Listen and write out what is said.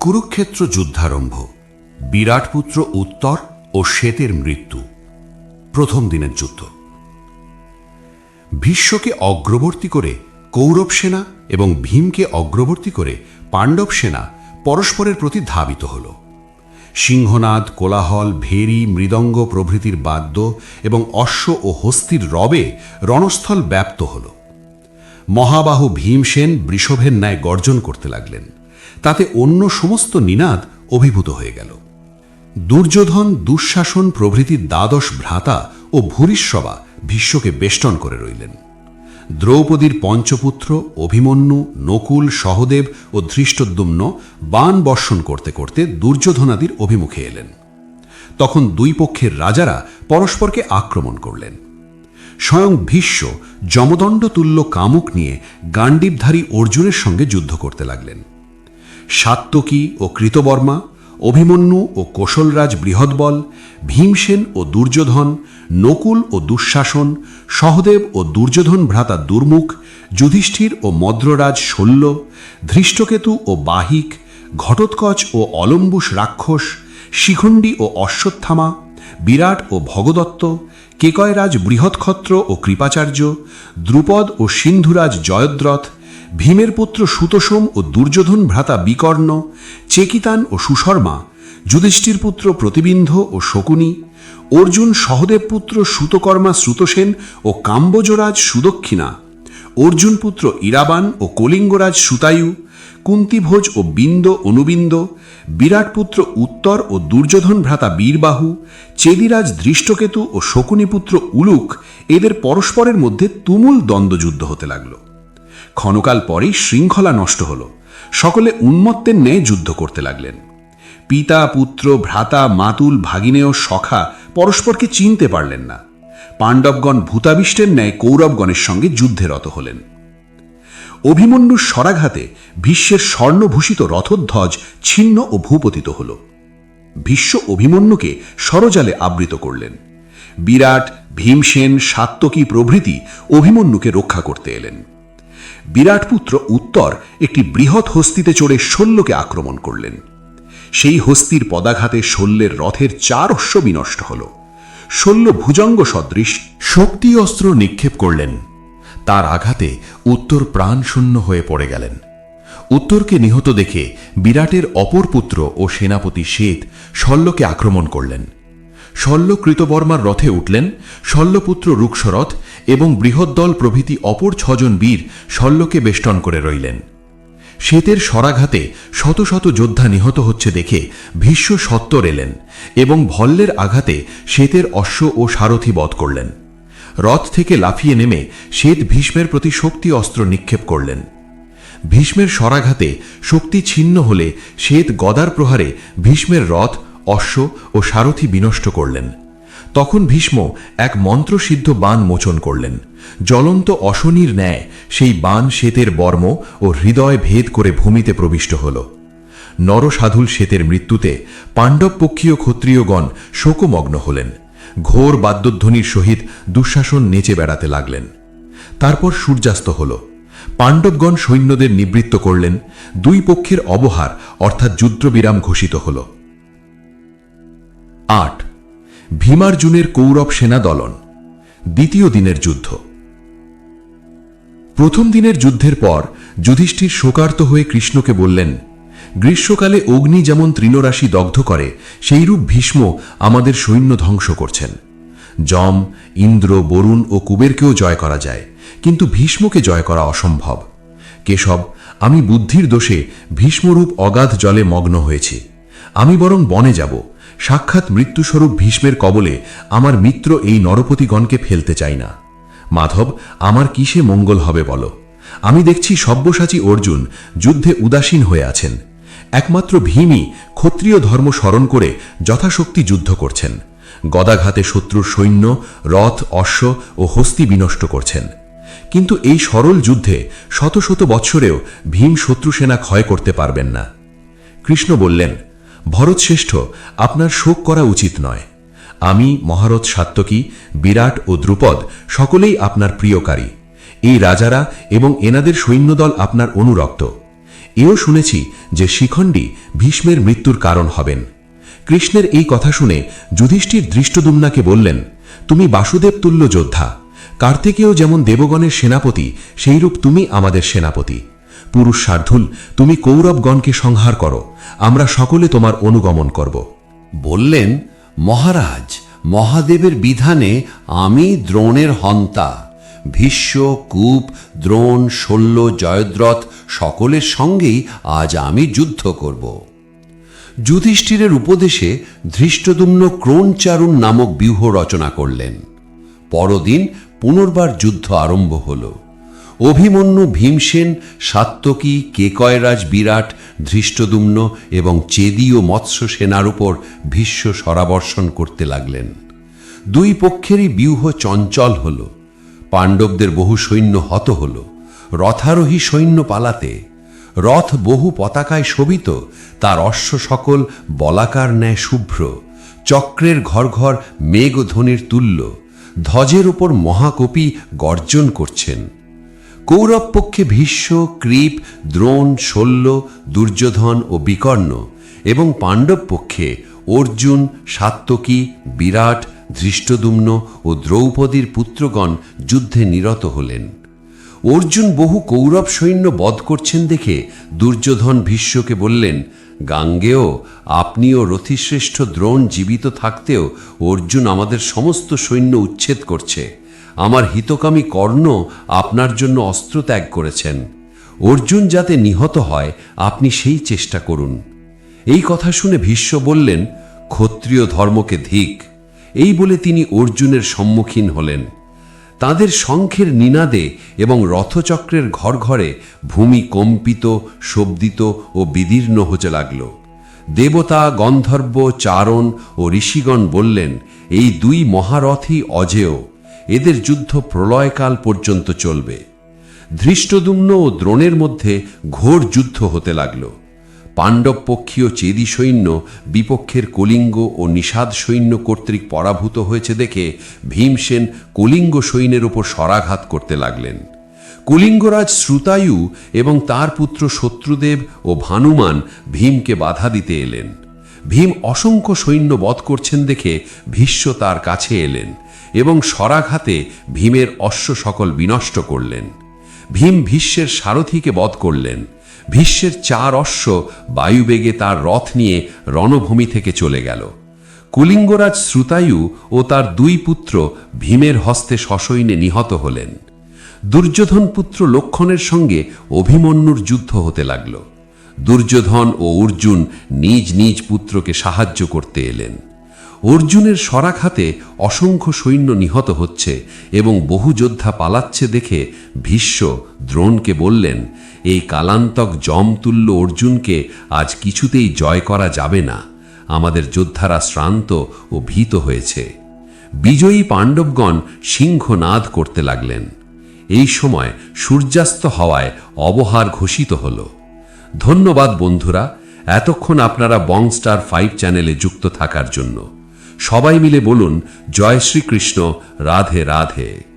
কুরুক্ষেত্র যুদ্ধারম্ভ বিরাট পুত্র উত্তর ও শ্বেতের মৃত্যু, প্রথম দিনের যুদ্ধ। ভীষ্মকে অগ্রবর্তী করে কৌরব সেনা এবং ভীমকে অগ্রবর্তী করে পাণ্ডব সেনা পরস্পরের প্রতি ধাবিত হল। সিংহনাদ, কোলাহল, ভেরি, মৃদঙ্গ প্রভৃতির বাদ্য এবং অশ্ব ও হস্তির রবে রণস্থল ব্যাপ্ত হল। মহাবাহু ভীমসেন বৃষভের ন্যায় গর্জন করতে লাগলেন। তাতে অন্য সমস্ত নিনাদ অভিভূত হয়ে গেল। দুর্যোধন, দুঃশাসন প্রভৃতির দ্বাদশ ভ্রাতা ও ভূরিশ্রবা ভীষ্মকে বেষ্টন করে রইলেন। দ্রৌপদীর পঞ্চপুত্র, অভিমন্যু, নকুল, সহদেব ও ধৃষ্টদ্যুম্ন বান বর্ষণ করতে করতে দুর্যোধনাদির অভিমুখে এলেন। তখন দুই পক্ষের রাজারা পরস্পরকে আক্রমণ করলেন। স্বয়ং ভীষ্ম যমদণ্ড তুল্য কামুক নিয়ে গান্ডীবধারী অর্জুনের সঙ্গে যুদ্ধ করতে লাগলেন। সাত্তকী ও কৃতবর্মা, অভিমন্যু ও কোশলরাজ বৃহৎবল, ভীমসেন ও দুর্যোধন, নকুল ও দুঃশাসন, সহদেব ও দুর্যোধন ভ্রাতা দুর্মুখ, যুধিষ্ঠির ও মদ্ররাজ শল্য, ধৃষ্টকেতু ও বাহিক, ঘটোৎকচ ও অলম্বুস রাক্ষস, শিখণ্ডী ও অশ্বত্থামা, বিরাট ও ভগদত্ত, কেকয়রাজ বৃহৎক্ষত্র ও কৃপাচার্য, দ্রুপদ ও সিন্ধুরাজ জয়দ্রথ ভীমের পুত্র সুতোষম ও দুর্যোধন ভ্রাতা বিকর্ণ, চেকিতান ও সুশর্মা, যুধিষ্ঠির পুত্র প্রতিবিন্ধ ও শকুনি, অর্জুন সহদেব পুত্র সুতকর্মা শ্রুতসেন ও কাম্বজরাজ সুদক্ষিণা, অর্জুন পুত্র ইরাবান ও কলিঙ্গরাজ সুতায়ু, কুন্তিভোজ ও বিন্দ অনুবিন্দ, বিরাট পুত্র উত্তর ও দুর্যোধন ভ্রাতা বীরবাহু, চেদিরাজ দৃষ্টকেতু ও শকুনিপুত্র উলুক এদের পরস্পরের মধ্যে তুমুল দ্বন্দ্বযুদ্ধ হতে লাগল। ক্ষণকাল পরেই শৃঙ্খলা নষ্ট হল। সকলে উন্মত্তের ন্যায় যুদ্ধ করতে লাগলেন। পিতা, পুত্র, ভ্রাতা, মাতুল, ভাগিনেয় সখা পরস্পরকে চিনতে পারলেন না। পাণ্ডবগণ ভূতাবিষ্টের ন্যায় কৌরবগণের সঙ্গে যুদ্ধে রত হলেন। অভিমন্যুর স্বরাঘাতে ভীষ্মের স্বর্ণভূষিত রথধ্বজ ছিন্ন ও ভূপতিত হল। ভীষ্ম অভিমন্যুকে সরজালে আবৃত করলেন। বিরাট, ভীমসেন সাত্তকী প্রভৃতি অভিমন্যুকে রক্ষা করতে এলেন। বিরাট পুত্র উত্তর একটি বৃহৎ হস্তিতে চড়ে শল্যকে আক্রমণ করলেন। সেই হস্তির পদাঘাতে শল্যের রথের চার অশ্ব বিনষ্ট হল। শল্য ভুজঙ্গ সদৃশ শক্তি অস্ত্র নিক্ষেপ করলেন। তার আঘাতে উত্তর প্রাণশূন্য হয়ে পড়ে গেলেন। উত্তরকে নিহত দেখে বিরাটের অপর পুত্র ও সেনাপতি শ্বেত শল্যকে আক্রমণ করলেন। শল্য কৃতবর্মার রথে উঠলেন শল্যপুত্র রুক্ষরথ এবং বৃহদ্দল প্রভৃতি অপর ছজন বীর শল্যকে বেষ্টন করে রইলেন। শ্বেতের স্বরাঘাতে শত শত যোদ্ধা নিহত হচ্ছে দেখে ভীষ্ম সত্তর এলেন এবং ভল্লের আঘাতে শ্বেতের অশ্ব ও সারথি বধ করলেন। রথ থেকে লাফিয়ে নেমে শ্বেত ভীষ্মের প্রতি শক্তি অস্ত্র নিক্ষেপ করলেন। ভীষ্মের স্বরাঘাতে শক্তি ছিন্ন হলে শ্বেত গদার প্রহারে ভীষ্মের রথ অশ্ব ও সারথি বিনষ্ট করলেন। তখন ভীষ্ম এক মন্ত্রসিদ্ধ বাণ মোচন করলেন। জ্বলন্ত অশনির ন্যায় সেই বান শ্বেতের বর্ম ও হৃদয় ভেদ করে ভূমিতে প্রবিষ্ট হল। নরসাধুল শ্বেতের মৃত্যুতে পাণ্ডবপক্ষীয় ক্ষত্রিয়গণ শোকমগ্ন হলেন। ঘোর বাদ্যধ্বনির সহিত দুঃশাসন নেচে বেড়াতে লাগলেন। তারপর সূর্যাস্ত হল। পাণ্ডবগণ সৈন্যদের নিবৃত্ত করলেন। দুই পক্ষের অবহার অর্থাৎ যুদ্ধবিরাম ঘোষিত হল। আট। ভীমার্জুনের কৌরব সেনা দলন, দ্বিতীয় দিনের যুদ্ধ। প্রথম দিনের যুদ্ধের পর যুধিষ্ঠির শোকার্ত হয়ে কৃষ্ণকে বললেন, গ্রীষ্মকালে অগ্নি যেমন তৃণরাশি দগ্ধ করে, সেইরূপ ভীষ্ম আমাদের সৈন্য ধ্বংস করছেন। যম, ইন্দ্র, বরুণ ও কুবেরকেও জয় করা যায়, কিন্তু ভীষ্মকে জয় করা অসম্ভব। কেশব, আমি বুদ্ধির দোষে ভীষ্মরূপ অগাধ জলে মগ্ন হয়েছি। আমি বরং বনে যাব সাক্ষাৎ মৃত্যুস্বরূপ ভীষ্মের কবলে আমার মিত্র এই নরপতিগণকে ফেলতে চাই না। মাধব, আমার কিসে মঙ্গল হবে বলো? আমি দেখছি সব্যসাচী অর্জুন যুদ্ধে উদাসীন হয়ে আছেন। একমাত্র ভীমই ক্ষত্রিয় ধর্ম স্মরণ করে যথাশক্তি যুদ্ধ করছেন। গদাঘাতে শত্রুর সৈন্য, রথ, অশ্ব ও হস্তি বিনষ্ট করছেন। কিন্তু এই সরল যুদ্ধে শত শত বৎসরেও ভীম শত্রু সেনা ক্ষয় করতে পারবেন না। কৃষ্ণ বললেন ভরতশ্রেষ্ঠ, আপনার শোক করা উচিত নয়। আমি, মহারথ সাত্তকী, বিরাট ও দ্রুপদ, সকলেই আপনার প্রিয়কারী। এই রাজারা এবং এনাদের সৈন্যদল আপনার অনুরক্ত। এও শুনেছি যে শিখণ্ডী ভীষ্মের মৃত্যুর কারণ হবেন। কৃষ্ণের এই কথা শুনে যুধিষ্ঠির দৃষ্টদুম্নাকে বললেন, তুমি বাসুদেব তুল্য যোদ্ধা। কার্তিকেয় যেমন দেবগণের সেনাপতি, সেইরূপ তুমি আমাদের সেনাপতি। পুরুষ শার্ধুল তুমি কৌরবগণকে সংহার করো, আমরা সকলে তোমার অনুগমন করব। বললেন, মহারাজ, মহাদেবের বিধানে আমি দ্রোণের হন্তা, ভীষ্ম, কূপ, দ্রোণ, শল্য, জয়দ্রথ সকলের সঙ্গেই আজ আমি যুদ্ধ করব। যুধিষ্ঠিরের উপদেশে ধৃষ্টদুম্ন ক্রোণচারুণ নামক ব্যূহ রচনা করলেন। পরদিন পুনর্বার যুদ্ধ আরম্ভ হল। অভিমন্যু ভীমসেন সাত্তকী কেকয়রাজ বিরাট, ধৃষ্টদুম্ন এবং চেদীয় মৎস্য সেনার উপর ভীষ্ম সরাবর্ষণ করতে লাগলেন। দুই পক্ষেরই ব্যূহ চঞ্চল হল, পাণ্ডবদের বহু সৈন্য হত হল, রথারোহী সৈন্য পালাতে, রথ বহু পতাকায় শোভিত, তার অশ্ব সকল বলাকার ন্যায় শুভ্র, চক্রের ঘর ঘর মেঘধ্বনির তুল্য, ধ্বজের উপর মহাকপি গর্জন করছেন। কৌরব পক্ষে ভীষ্ম কৃপ দ্রোণ, শল্য, দুর্যোধন ও বিকর্ণ এবং পাণ্ডব পক্ষে অর্জুন সাত্তকী বিরাট, ধৃষ্টদুম্ন ও দ্রৌপদীর পুত্রগণ যুদ্ধে নিরত হলেন। অর্জুন বহু কৌরব সৈন্য বধ করছেন দেখে দুর্যোধন ভীষ্মকে বললেন, গাঙ্গেয়, আপনিও রথিশ্রেষ্ঠ দ্রোণ জীবিত থাকতেও অর্জুন আমাদের সমস্ত সৈন্য উচ্ছেদ করছে। আমার হিতকামী কর্ণ আপনার জন্য অস্ত্র ত্যাগ করেছেন। অর্জুন যাতে নিহত হয়, আপনি সেই চেষ্টা করুন। এই কথা শুনে ভীষ্ম বললেন, ক্ষত্রিয় ধর্মকে ধিক। এই বলে তিনি অর্জুনের সম্মুখীন হলেন। তাদের শঙ্খের নিনাদে এবং রথচক্রের ঘর ঘরে ভূমি কম্পিত শব্দিত ও বিদীর্ণ হতে লাগল। দেবতা, গন্ধর্ব, চারণ ও ঋষিগণ বললেন, এই দুই মহারথই অজেয়। এদের যুদ্ধ প্রলয়কাল পর্যন্ত চলবে। ধৃষ্টদুম্ন ও দ্রোণের মধ্যে ঘোর যুদ্ধ হতে লাগল। পাণ্ডব পক্ষীয় চেদি সৈন্য বিপক্ষের কলিঙ্গ ও নিষাদ সৈন্য কর্তৃক পরাভূত হয়েছে দেখে ভীমসেন কলিঙ্গ সৈন্যের ওপর সরাঘাত করতে লাগলেন। কলিঙ্গরাজ শ্রুতায়ু এবং তার পুত্র শত্রুদেব ও ভানুমান ভীমকে বাধা দিতে এলেন। ভীম অসংখ্য সৈন্য বধ করছেন দেখে ভীষ্ম তার কাছে এলেন। এবং সরাঘাতে ভীমের অশ্ব সকল বিনষ্ট করলেন। ভীম ভীষ্মের সারথীকে বধ করলেন। ভীষ্মের চার অশ্ব বায়ুবেগে তার রথ নিয়ে রণভূমি থেকে চলে গেল। কুলিঙ্গরাজ শ্রুতায়ু ও তার দুই পুত্র ভীমের হস্তে সসৈন্যে নিহত হলেন। দুর্যোধন পুত্র লক্ষণের সঙ্গে অভিমন্যুর যুদ্ধ হতে লাগল। দুর্যোধন ও অর্জুন নিজ নিজ পুত্রকে সাহায্য করতে এলেন। অর্জুনের সরাখাতে অসংখ্য সৈন্য নিহত হচ্ছে এবং বহু যোদ্ধা পালাচ্ছে দেখে ভীষ্ম দ্রোণকে বললেন, এই কালান্তক জমতুল্য অর্জুনকে আজ কিছুতেই জয় করা যাবে না। আমাদের যোদ্ধারা শ্রান্ত ও ভীত হয়েছে। বিজয়ী পাণ্ডবগণ সিংহনাদ করতে লাগলেন। এই সময় সূর্যাস্ত হওয়ায় অবহার ঘোষিত হল। ধন্যবাদ বন্ধুরা, এতক্ষণ আপনারা বংস্টার ফাইভ চ্যানেলে যুক্ত থাকার জন্য। সবাই মিলে বলুন জয় শ্রীকৃষ্ণ রাধে রাধে।